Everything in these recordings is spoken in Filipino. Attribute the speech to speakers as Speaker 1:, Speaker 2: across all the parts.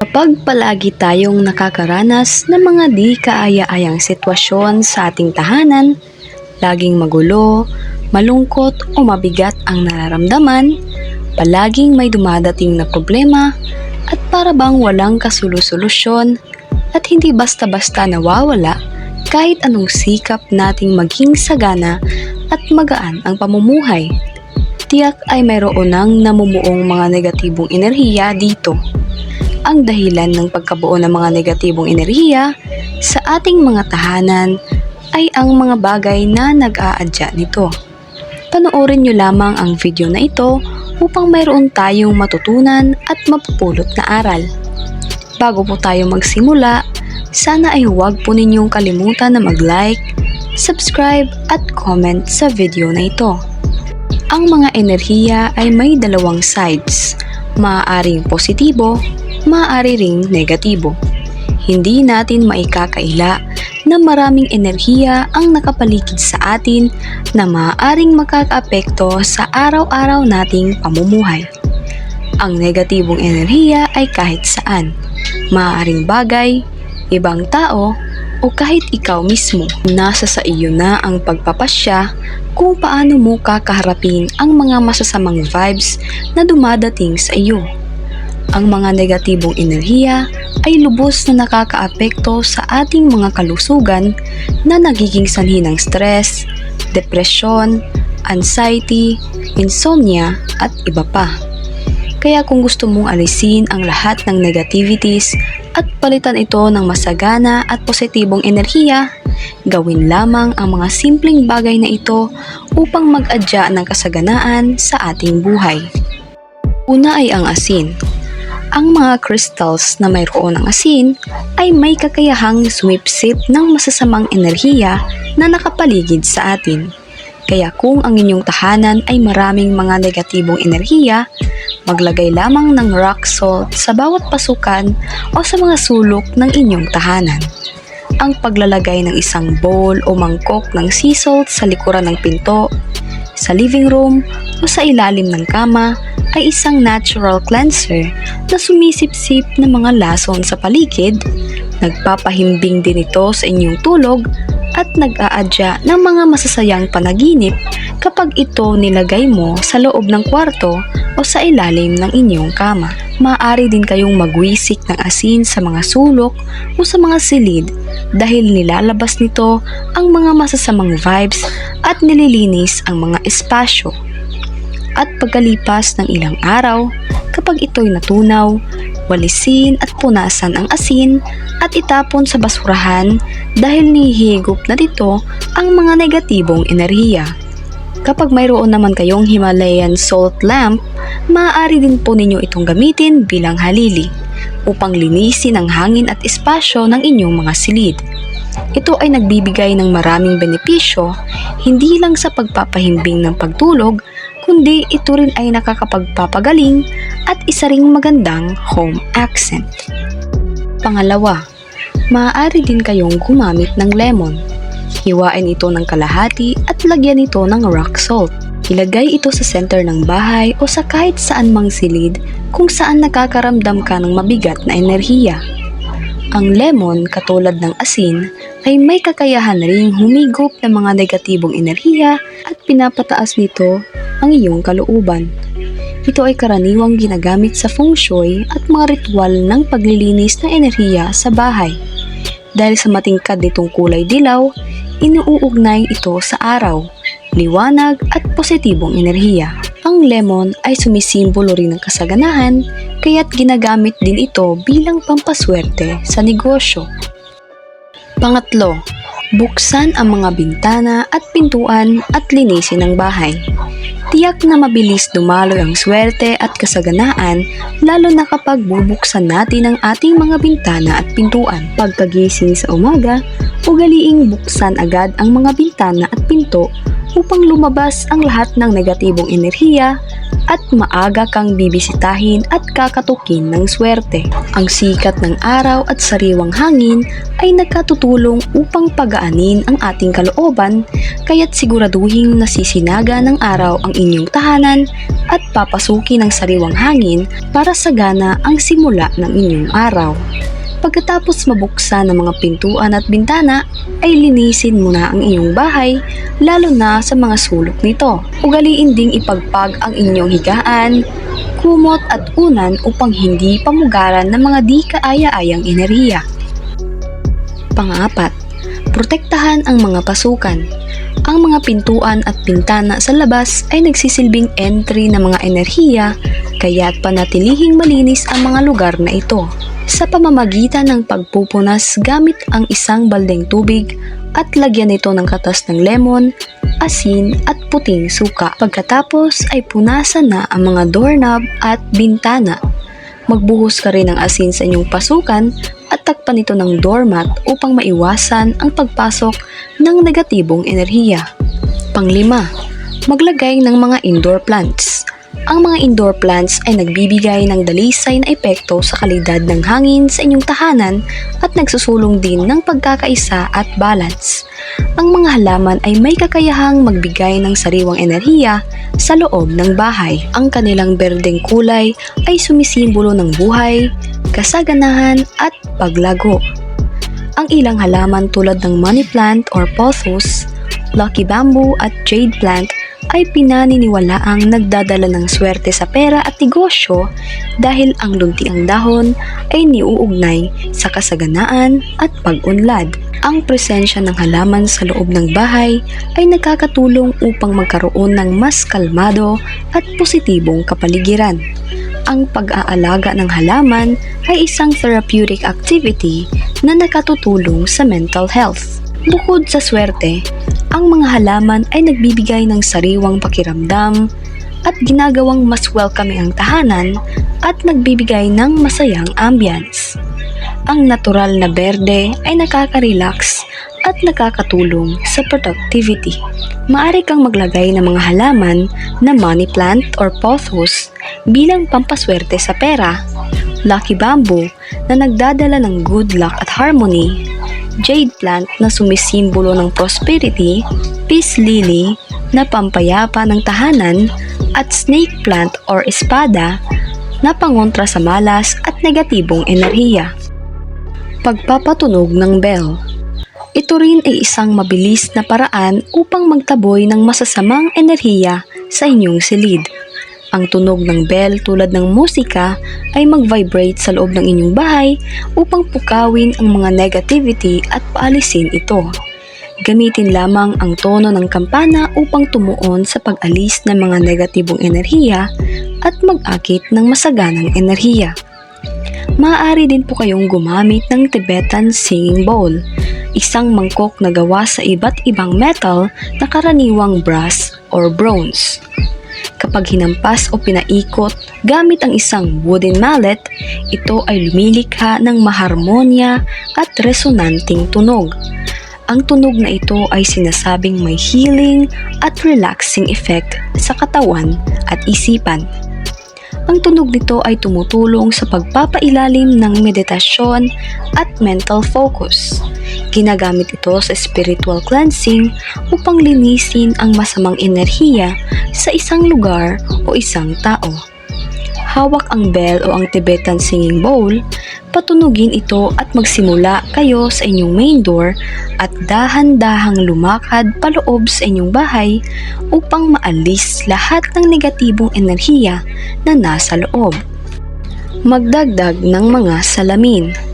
Speaker 1: Kapag palagi tayong nakakaranas ng mga di kaaya-ayang sitwasyon sa ating tahanan, laging magulo, malungkot o mabigat ang nararamdaman, palaging may dumadating na problema, at para bang walang kasulusolusyon at hindi basta-basta nawawala kahit anong sikap nating maging sagana at magaan ang pamumuhay. Tiyak ay mayroon ng namumuong mga negatibong enerhiya dito ang dahilan ng pagkabuo ng mga negatibong enerhiya sa ating mga tahanan ay ang mga bagay na nag-aadya nito. Panoorin nyo lamang ang video na ito upang mayroon tayong matutunan at mapupulot na aral. Bago po tayo magsimula, sana ay huwag po ninyong kalimutan na mag-like, subscribe at comment sa video na ito. Ang mga enerhiya ay may dalawang sides, maaaring positibo maaari ring negatibo. Hindi natin maikakaila na maraming enerhiya ang nakapaligid sa atin na maaaring makakaapekto sa araw-araw nating pamumuhay. Ang negatibong enerhiya ay kahit saan, maaaring bagay, ibang tao, o kahit ikaw mismo. Nasa sa iyo na ang pagpapasya kung paano mo kakaharapin ang mga masasamang vibes na dumadating sa iyo ang mga negatibong enerhiya ay lubos na nakakaapekto sa ating mga kalusugan na nagiging sanhi ng stress, depresyon, anxiety, insomnia at iba pa. Kaya kung gusto mong alisin ang lahat ng negativities at palitan ito ng masagana at positibong enerhiya, gawin lamang ang mga simpleng bagay na ito upang mag-adya ng kasaganaan sa ating buhay. Una ay ang asin ang mga crystals na mayroon ng asin ay may kakayahang sumipsip ng masasamang enerhiya na nakapaligid sa atin. Kaya kung ang inyong tahanan ay maraming mga negatibong enerhiya, maglagay lamang ng rock salt sa bawat pasukan o sa mga sulok ng inyong tahanan. Ang paglalagay ng isang bowl o mangkok ng sea salt sa likuran ng pinto, sa living room o sa ilalim ng kama ay isang natural cleanser na sumisipsip ng mga lason sa paligid, nagpapahimbing din ito sa inyong tulog at nag-aadya ng mga masasayang panaginip kapag ito nilagay mo sa loob ng kwarto o sa ilalim ng inyong kama. Maaari din kayong magwisik ng asin sa mga sulok o sa mga silid dahil nilalabas nito ang mga masasamang vibes at nililinis ang mga espasyo at pagkalipas ng ilang araw, kapag ito'y natunaw, walisin at punasan ang asin at itapon sa basurahan dahil nihigop na dito ang mga negatibong enerhiya. Kapag mayroon naman kayong Himalayan salt lamp, maaari din po ninyo itong gamitin bilang halili upang linisin ang hangin at espasyo ng inyong mga silid. Ito ay nagbibigay ng maraming benepisyo hindi lang sa pagpapahimbing ng pagtulog kundi ito rin ay nakakapagpapagaling at isa ring magandang home accent. Pangalawa, maaari din kayong gumamit ng lemon. Hiwain ito ng kalahati at lagyan ito ng rock salt. Ilagay ito sa center ng bahay o sa kahit saan mang silid kung saan nakakaramdam ka ng mabigat na enerhiya. Ang lemon, katulad ng asin, ay may kakayahan ring humigop ng mga negatibong enerhiya at pinapataas nito ang iyong kalooban. Ito ay karaniwang ginagamit sa feng shui at mga ritual ng paglilinis ng enerhiya sa bahay. Dahil sa matingkad nitong kulay dilaw, inuugnay ito sa araw, liwanag at positibong enerhiya. Ang lemon ay sumisimbolo rin ng kasaganahan, kaya't ginagamit din ito bilang pampaswerte sa negosyo. Pangatlo, buksan ang mga bintana at pintuan at linisin ang bahay. Tiyak na mabilis dumaloy ang swerte at kasaganaan lalo na kapag bubuksan natin ang ating mga bintana at pintuan. Pagkagising sa umaga, ugaliing buksan agad ang mga bintana at pinto upang lumabas ang lahat ng negatibong enerhiya at maaga kang bibisitahin at kakatukin ng swerte. Ang sikat ng araw at sariwang hangin ay nagkatutulong upang pagaanin ang ating kalooban kaya't siguraduhin nasisinaga ng araw ang inyong tahanan at papasukin ng sariwang hangin para sagana ang simula ng inyong araw. Pagkatapos mabuksan ng mga pintuan at bintana, ay linisin mo na ang iyong bahay, lalo na sa mga sulok nito. Ugaliin ding ipagpag ang inyong higaan, kumot at unan upang hindi pamugaran ng mga di kaaya-ayang enerhiya. Pangapat, protektahan ang mga pasukan. Ang mga pintuan at bintana sa labas ay nagsisilbing entry ng mga enerhiya, kaya't panatilihing malinis ang mga lugar na ito sa pamamagitan ng pagpupunas gamit ang isang baldeng tubig at lagyan ito ng katas ng lemon, asin at puting suka. Pagkatapos ay punasan na ang mga doorknob at bintana. Magbuhos ka rin ng asin sa inyong pasukan at takpan ito ng doormat upang maiwasan ang pagpasok ng negatibong enerhiya. Panglima, maglagay ng mga indoor plants. Ang mga indoor plants ay nagbibigay ng dalisay na epekto sa kalidad ng hangin sa inyong tahanan at nagsusulong din ng pagkakaisa at balance. Ang mga halaman ay may kakayahang magbigay ng sariwang enerhiya sa loob ng bahay. Ang kanilang berdeng kulay ay sumisimbolo ng buhay, kasaganahan at paglago. Ang ilang halaman tulad ng money plant or pothos, lucky bamboo at jade plant ay pinaniniwalaang nagdadala ng swerte sa pera at negosyo dahil ang luntiang dahon ay niuugnay sa kasaganaan at pag-unlad. Ang presensya ng halaman sa loob ng bahay ay nakakatulong upang magkaroon ng mas kalmado at positibong kapaligiran. Ang pag-aalaga ng halaman ay isang therapeutic activity na nakatutulong sa mental health. Bukod sa swerte, ang mga halaman ay nagbibigay ng sariwang pakiramdam at ginagawang mas welcoming ang tahanan at nagbibigay ng masayang ambience. Ang natural na berde ay nakaka-relax at nakakatulong sa productivity. Maari kang maglagay ng mga halaman na money plant or pothos bilang pampaswerte sa pera, lucky bamboo na nagdadala ng good luck at harmony, jade plant na sumisimbolo ng prosperity, peace lily na pampayapa ng tahanan, at snake plant or espada na pangontra sa malas at negatibong enerhiya. Pagpapatunog ng bell Ito rin ay isang mabilis na paraan upang magtaboy ng masasamang enerhiya sa inyong silid. Ang tunog ng bell tulad ng musika ay mag-vibrate sa loob ng inyong bahay upang pukawin ang mga negativity at paalisin ito. Gamitin lamang ang tono ng kampana upang tumuon sa pag-alis ng mga negatibong enerhiya at mag-akit ng masaganang enerhiya. Maaari din po kayong gumamit ng Tibetan Singing Bowl, isang mangkok na gawa sa iba't ibang metal na karaniwang brass or bronze. Kapag hinampas o pinaikot gamit ang isang wooden mallet, ito ay lumilikha ng maharmonya at resonanting tunog. Ang tunog na ito ay sinasabing may healing at relaxing effect sa katawan at isipan. Ang tunog nito ay tumutulong sa pagpapailalim ng meditasyon at mental focus. Ginagamit ito sa spiritual cleansing upang linisin ang masamang enerhiya sa isang lugar o isang tao. Hawak ang bell o ang Tibetan singing bowl, patunugin ito at magsimula kayo sa inyong main door at dahan-dahang lumakad paloob sa inyong bahay upang maalis lahat ng negatibong enerhiya na nasa loob. Magdagdag ng mga salamin.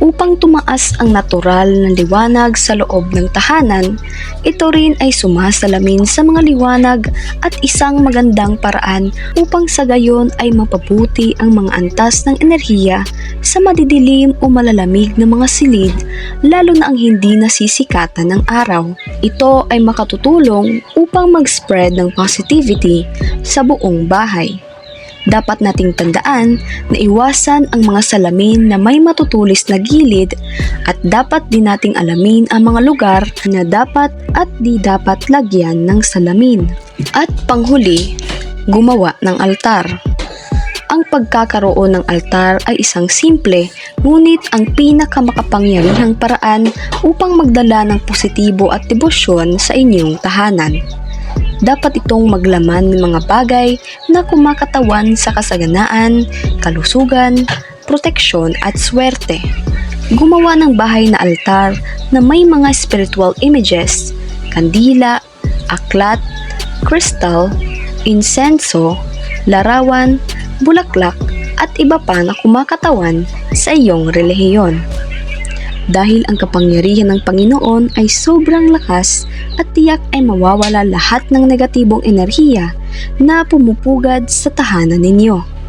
Speaker 1: Upang tumaas ang natural na liwanag sa loob ng tahanan, ito rin ay sumasalamin sa mga liwanag at isang magandang paraan upang sa gayon ay mapabuti ang mga antas ng enerhiya sa madidilim o malalamig na mga silid lalo na ang hindi nasisikatan ng araw. Ito ay makatutulong upang mag-spread ng positivity sa buong bahay. Dapat nating tandaan na iwasan ang mga salamin na may matutulis na gilid at dapat din nating alamin ang mga lugar na dapat at di dapat lagyan ng salamin. At panghuli, gumawa ng altar. Ang pagkakaroon ng altar ay isang simple ngunit ang pinakamakapangyarihang paraan upang magdala ng positibo at debosyon sa inyong tahanan. Dapat itong maglaman ng mga bagay na kumakatawan sa kasaganaan, kalusugan, proteksyon at swerte. Gumawa ng bahay na altar na may mga spiritual images, kandila, aklat, kristal, insenso, larawan, bulaklak at iba pa na kumakatawan sa iyong relihiyon. Dahil ang kapangyarihan ng Panginoon ay sobrang lakas at tiyak ay mawawala lahat ng negatibong enerhiya na pumupugad sa tahanan ninyo.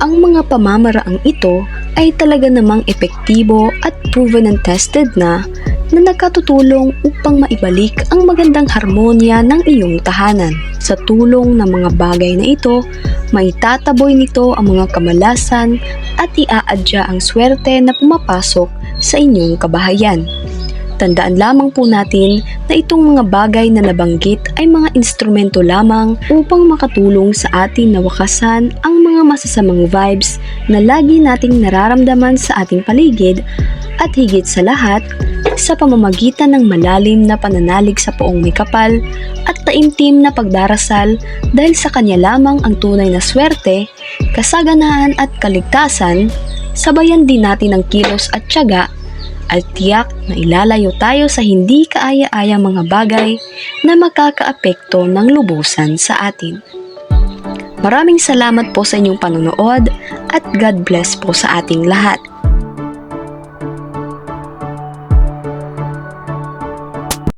Speaker 1: Ang mga pamamaraang ito ay talaga namang epektibo at proven and tested na na nakatutulong upang maibalik ang magandang harmonya ng iyong tahanan. Sa tulong ng mga bagay na ito, maitataboy nito ang mga kamalasan at iaadya ang swerte na pumapasok sa inyong kabahayan. Tandaan lamang po natin na itong mga bagay na nabanggit ay mga instrumento lamang upang makatulong sa atin na wakasan ang mga masasamang vibes na lagi nating nararamdaman sa ating paligid at higit sa lahat sa pamamagitan ng malalim na pananalig sa poong may kapal at taimtim na pagdarasal dahil sa kanya lamang ang tunay na swerte, kasaganaan at kaligtasan, sabayan din natin ang kilos at tiyaga at tiyak na ilalayo tayo sa hindi kaaya-ayang mga bagay na makakaapekto ng lubusan sa atin. Maraming salamat po sa inyong panonood at God bless po sa ating lahat.